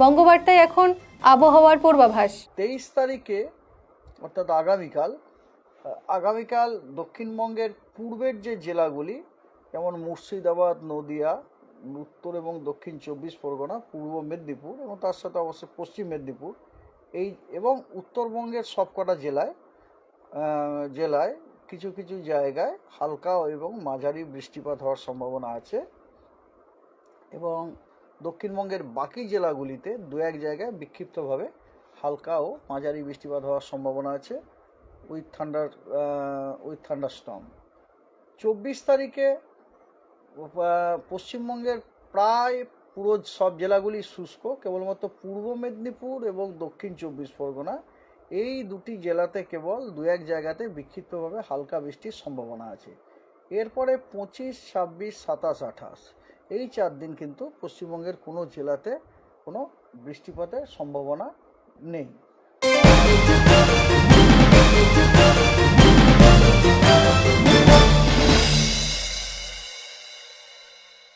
বঙ্গবার্তায় এখন আবহাওয়ার পূর্বাভাস। তেইশ তারিখে, অর্থাৎ আগামীকাল আগামীকাল দক্ষিণবঙ্গের পূর্বের যে জেলাগুলি, যেমন মুর্শিদাবাদ, নদিয়া, উত্তর এবং দক্ষিণ চব্বিশ পরগনা, পূর্ব মেদিনীপুর এবং তার সাথে অবশ্যই পশ্চিম মেদিনীপুর, এই এবং উত্তরবঙ্গের সবকটা জেলায় জেলায় কিছু কিছু জায়গায় হালকা এবং মাঝারি বৃষ্টিপাত হওয়ার সম্ভাবনা আছে এবং দক্ষিণবঙ্গের বাকি জেলাগুলিতে দু এক জায়গায় বিক্ষিপ্তভাবে হালকা ও মাঝারি বৃষ্টিপাত হওয়ার সম্ভাবনা আছে। With thunder with thunder storm চব্বিশ তারিখে পশ্চিমবঙ্গের প্রায় পুরো সব জেলাগুলি শুষ্ক, কেবলমাত্র পূর্ব মেদিনীপুর এবং দক্ষিণ চব্বিশ পরগনা। এই দুটি জেলাতে কেবল দু এক জায়গাতে বিক্ষিপ্তভাবে হালকা বৃষ্টির সম্ভাবনা আছে। এরপরে পঁচিশ, ছাব্বিশ, সাতাশ, আঠাশ। এই চার দিন কিন্তু পশ্চিমবঙ্গের কোনো জেলাতে কোনো বৃষ্টিপাতের সম্ভাবনা নেই।